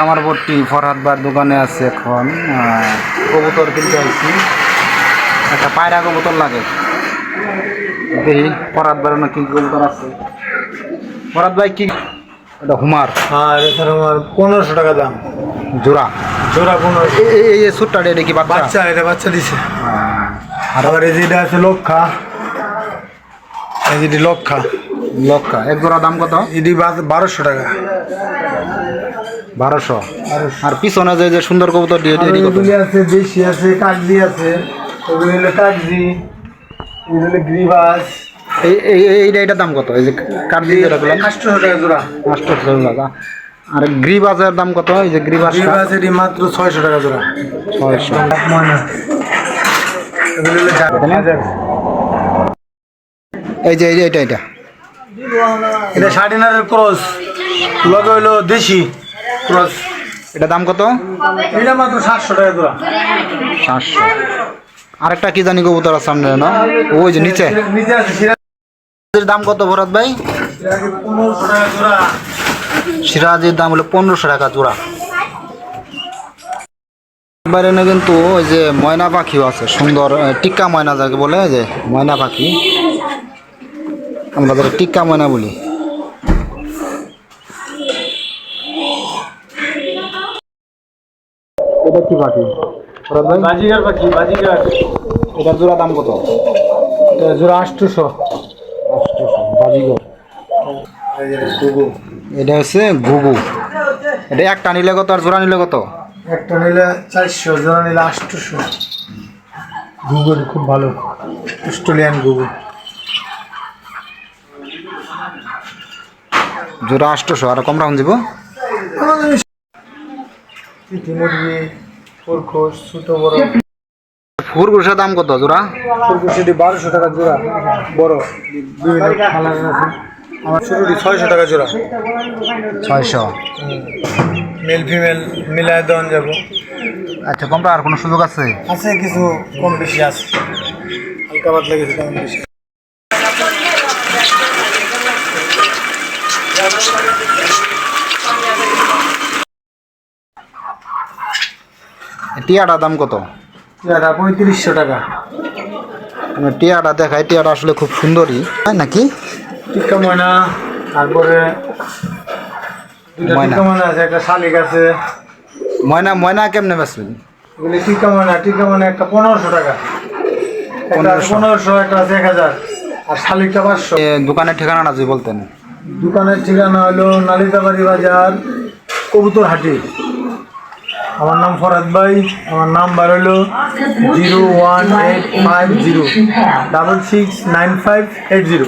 আমার বটি ফরহাদ বার দোকানে আছে এখন কবুতর কিনতে আসছি একটা পায়রা কবুতর লাগে। দেখি ফরহাদ বার না কি কবুতর আছে? ফরহাদ ভাই কি এটা হুমার। আর এছাড়া আমার পনেরোশো টাকা দাম। জোড়া? জোড়া পনেরোশো। এই- সুটটা এটা কি বাচ্চা? এটা বাচ্চা দিছে। আর আবার এই যেটা আছে লক্ষা। এই যেটি লক্ষা। লক্ষা এক জোড়া দাম কত? এটি বারোশো টাকা। বারোশো। আর পিছনে যে যে সুন্দর কবুতর দিয়ে এগুলি আছে দেশি আছে কাগজি আছে। ওগুলি হলো কাগজি এগুলি হলো গ্রিবাস। এই এই এই- এইটা এটার দাম কত? এই যে কার্জি যেটা বললাম। আটশোশো টাকা জোড়া। আটশো টাকা আর গ্রিবাজের দাম কত? এই যে গ্রিবাজটা গ্রিবাস এটি মাত্র ছয়শো টাকা জোড়া। ছয়শো। এগুলি হলো এই যে এই যে এটা এটা এটা সাড়িনারের ক্রস। লগে হইল দেশি ক্রস। এটা দাম কত? এটা মাত্র সাতশো টাকা জোড়া সাতশো। আরেকটা কি জানি কবুতর আছে সামনে না? ওই যে নিচে। দাম কত ভরত ভাই? সিরাজের দাম হলো পনেরোশো টাকা জোড়া। বাইরে কিন্তু ওই যে ময়না পাখিও আছে সুন্দর টিক্কা ময়না যাকে বলে যে ময়না পাখি। আমরা যারা টিক্কা ময়না বলি। এটা কি পাখি? বাজিগার পাখি বাজিগার। এটা জোড়া দাম কত? এটা জোড়া আটশোশো। বাজিগর। এটা হচ্ছে ঘুঘু এটা একটা নিলে কত আর জোড়া নিলে কত? একটা নিলে চারশো জোড়া নিলে আটশোশো। গুগল খুব ভালো। অস্ট্রেলিয়ান গুগল জোড়া আটশোশো আর কম রাখুন দিব? চিঠি মুরগি ছোট বড়। ফুরগুষের দাম কত জোড়া? এটি বারোশো টাকা জোড়া বড় বিভিন্ন কালারের আছে। আমার ছোটটি ছয়শো টাকা জোড়া। ছয়শো। মেল ফিমেল মিলায় দেওয়া যাব। আচ্ছা কমটা আর কোনো সুযোগ আছে? আছে কিছু কম বেশি আছে। হালকা পাতলা কিছু কম বেশি। টিয়াটার দাম কত? এটা পঁয়ত্রিশশো টাকা। টিয়াটা দেখায় টিয়াটা আসলে খুব সুন্দরই তাই নাকি? টিক্কা ময়না তারপরে ময়না। আছে একটা শালিক আছে। ময়না ময়না কেমনে বেসবেন এগুলি টিক্কা ময়না টিক্কা ময়না একটা পনেরোশো টাকা। পনেরোশো। একটা আছে এক হাজার। আর শালিকটা পাঁচশো। দোকানের ঠিকানাটা যদি বলতেন। দোকানের ঠিকানা হলো নালিতাবাড়ি বাজার কবুতর হাটে আমার নাম ফরাদ ভাই, আমার নাম্বার হলো zero one eight five zero, double six nine five eight zero.